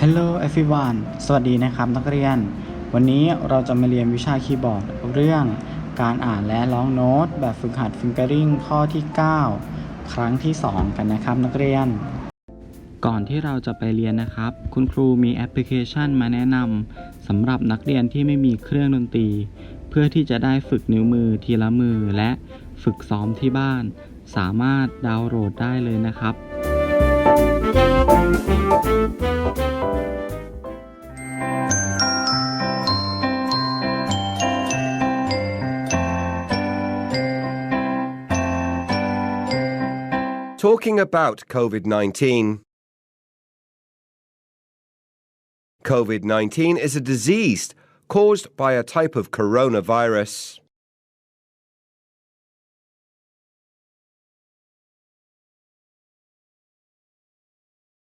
Hello everyone สวัสดีนะครับนักเรียน วันนี้เราจะมาเรียนวิชาคีย์บอร์ดเรื่องการอ่านและร้องโน้ต แบบฝึกหัด Fingering ข้อที่ 9 ครั้งที่ 2 กันนะครับนักเรียน ก่อนที่เราจะไปเรียนนะครับ คุณครูมีแอปพลิเคชันมาแนะนำสำหรับนักเรียนที่ไม่มีเครื่องดนตรี เพื่อที่จะได้ฝึกนิ้วมือทีละมือและ ฝึกซ้อมที่บ้าน สามารถดาวน์โหลดได้เลยนะครับ Talking about COVID 19. COVID 19 is a disease caused by a type of coronavirus.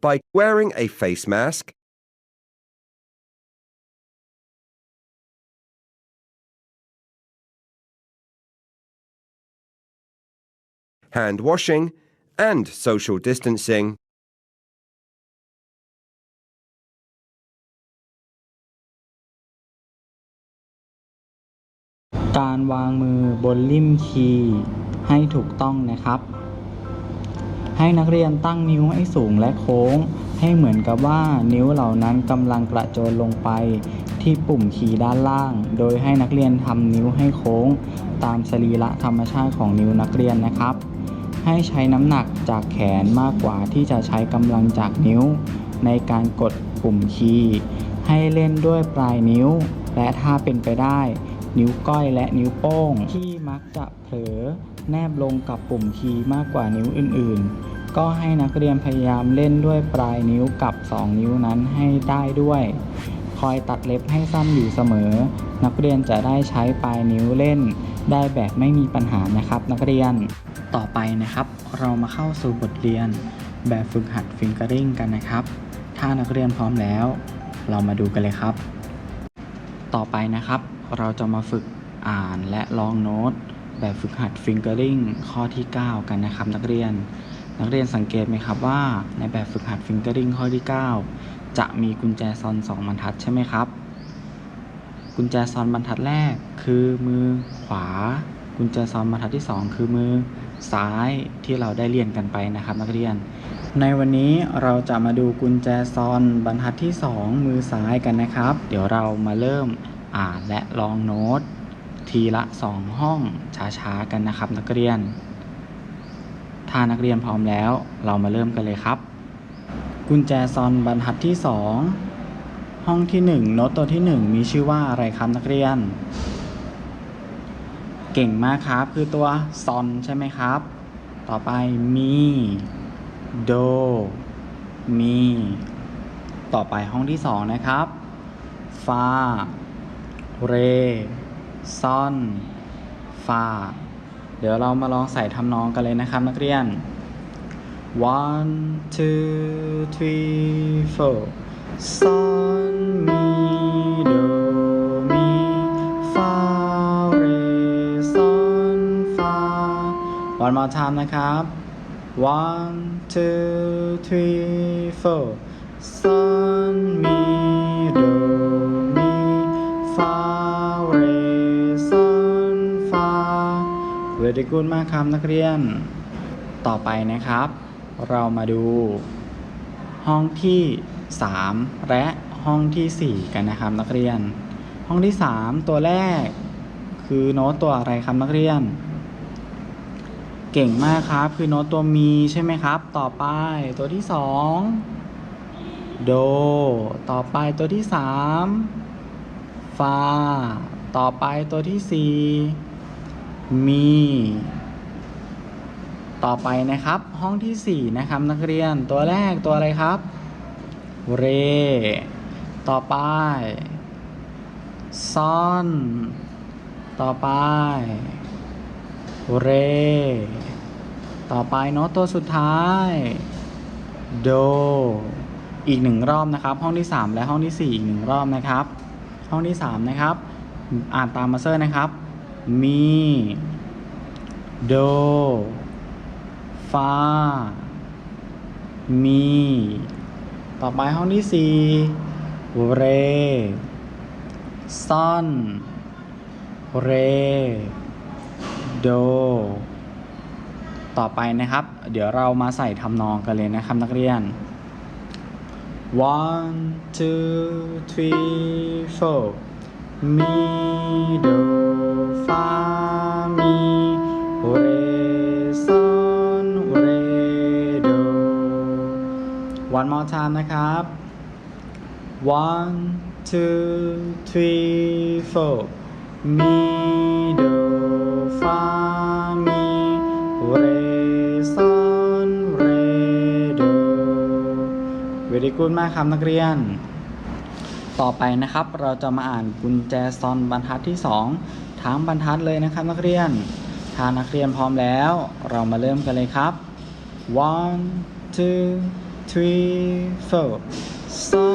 by wearing a face mask, hand washing, and social distancing. การวางมือบนลิ่มคีย์ให้ถูกต้องนะครับ ให้นักเรียนตั้งนิ้วให้สูงและโค้ง ให้เหมือนกับว่านิ้วเหล่านั้นกำลังกระโจนลงไป ที่ปุ่มคีย์ด้านล่าง โดยให้นักเรียนทำนิ้วให้โค้ง ตามสรีระธรรมชาติของนิ้วนักเรียนนะครับ ให้ใช้น้ำหนักจากแขนมากกว่าที่จะใช้กำลังจากนิ้ว ในการกดปุ่มคีย์ให้เล่นด้วยปลายนิ้ว และถ้าเป็นไปได้ นิ้วก้อยและนิ้วโป้ง ที่มักจะเผลอแนบลงกับปุ่มคีย์มากกว่านิ้วอื่น ๆ ก็ให้นักเรียนพยายามเล่นด้วยปลายนิ้วกับ 2 นิ้วนั้นให้ได้ด้วย คอยตัดเล็บให้สั้นอยู่เสมอ นักเรียนจะได้ใช้ปลายนิ้วเล่น ได้แบบไม่มีปัญหานะครับ นักเรียน ต่อไปนะครับ เรามาเข้าสู่บทเรียน แบบฝึกหัดฟิงเกอริงกันนะครับ ถ้านักเรียนพร้อมแล้ว เรามาดูกันเลยครับ ต่อไปนะครับ เราจะมาฝึกอ่านและลองโน้ต แบบฝึกหัด Fingering ข้อที่ 9 กันนะครับ นักเรียน นักเรียนสังเกตไหมครับว่าในแบบฝึกหัด Fingering ข้อที่ 9 จะมีกุญแจซอน 2 บรรทัดใช่ไหมครับ กุญแจซอนบรรทัดแรกคือมือขวา กุญแจซอนบรรทัดที่ 2 คือมือซ้ายที่เราได้เรียนกันไปนะครับ นักเรียน ในวันนี้เราจะมาดูกุญแจซอนบรรทัดที่ 2 มือซ้ายกันนะครับ เดี๋ยวเรามาเริ่มอ่านและลองโน้ตทีละ 2 ห้องช้าๆกันนะครับ นักเรียน ถ้านักเรียนพร้อมแล้ว เรามาเริ่มกันเลยครับ กุญแจซอนบรรทัดที่ 2 ห้องที่ 1 โน้ตตัวที่ 1 มีชื่อว่าอะไรครับนักเรียน เก่งมากครับ คือตัวซอนใช่ไหมครับ ต่อไปมีโดมีต่อไปห้องที่สองนะครับฟาเรซอนฟา เดี๋ยวเรามาลองใส่ทำนองกันเลยนะครับนักเรียน one two three four ซอนมีโดมีฟาเรซอนฟา one more time นะครับ one two three four ซอนมีโด very good มากครับนักเรียน ต่อไปนะครับ เรามาดู ห้องที่ 3 และห้องที่ 4 กันนะครับนักเรียน ห้องที่ 3 ตัวแรก คือโน้ตตัวอะไรครับนักเรียน เก่งมากครับ คือโน้ตตัวมีใช่ไหมครับ ต่อไปตัวที่ 2 โด ต่อไปตัวที่ 3 ฟา ต่อไปตัวที่ 4 มี ต่อไปนะครับ ห้องที่ 4 นะครับ นักเรียนตัวแรกตัวอะไรครับ เร ต่อไปซอน ต่อไป เร ต่อไปโน้ตตัวสุดท้าย โด อีกหนึ่งรอบนะครับ ห้องที่ 3 และห้องที่ 4 อีกหนึ่งรอบนะครับ ห้องที่ 3 นะครับ อ่านตามมาเซอร์นะครับ มี โด ฟา มี ต่อไปห้องที่4เรซอน เร โด ต่อไปนะครับ เดี๋ยวเรามาใส่ทำนองกันเลยนะครับนักเรียน one two three four มีโดฟามีเรซอนเรโด one more time นะครับ one two three four มีโดฟามีเรซอนเรโด very good มากครับนักเรียน ต่อไปนะครับ เราจะมาอ่านกุญแจซอนบรรทัดที่ 2 ทั้งบรรทัดเลยนะครับนักเรียน ถ้านักเรียนพร้อมแล้ว เรามาเริ่มกันเลยครับ one two three four ซอ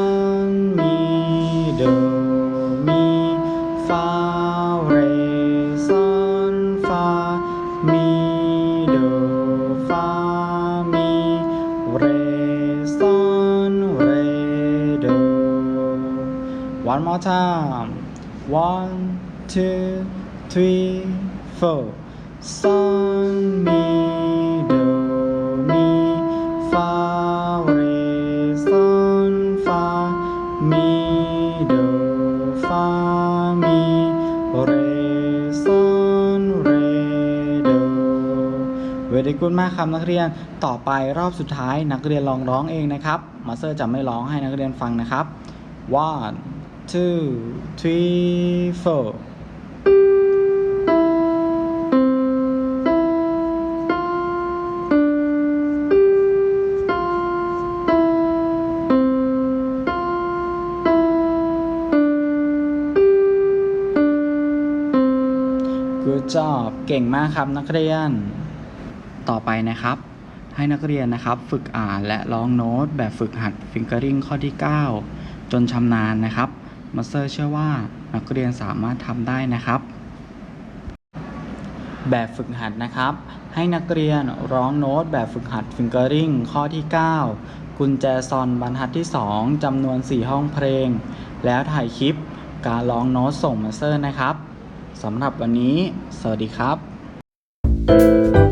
time one two three four ซอนมีโดมีฟาเรซอนฟามีโดฟามีเรซอนเรโด very good มากครับนักเรียนต่อไปรอบสุดท้ายนักเรียนลองร้องเองนะครับมาสเตอร์จะไม่ร้องให้นักเรียนฟังนะครับ one two three four กูจอบเก่งมากครับนักเรียน ต่อไปนะครับ ให้นักเรียนนะครับ ฝึกอ่านและร้องโน้ตแบบฝึกหัดฟิงเกอริงข้อที่ 9 จนชำนาญนะครับ มาสเตอร์เชื่อว่านักเรียนสามารถทำได้นะครับ แบบฝึกหัดนะครับ ให้นักเรียนร้องโน้ตแบบฝึกหัดฟิงเกอริงข้อที่ 9 กุญแจซอนบรรทัดที่ 2จำนวน 4 ห้องเพลง แล้วถ่ายคลิปการร้องโน้ตส่งมาสเตอร์นะครับสำหรับวันนี้ สวัสดีครับ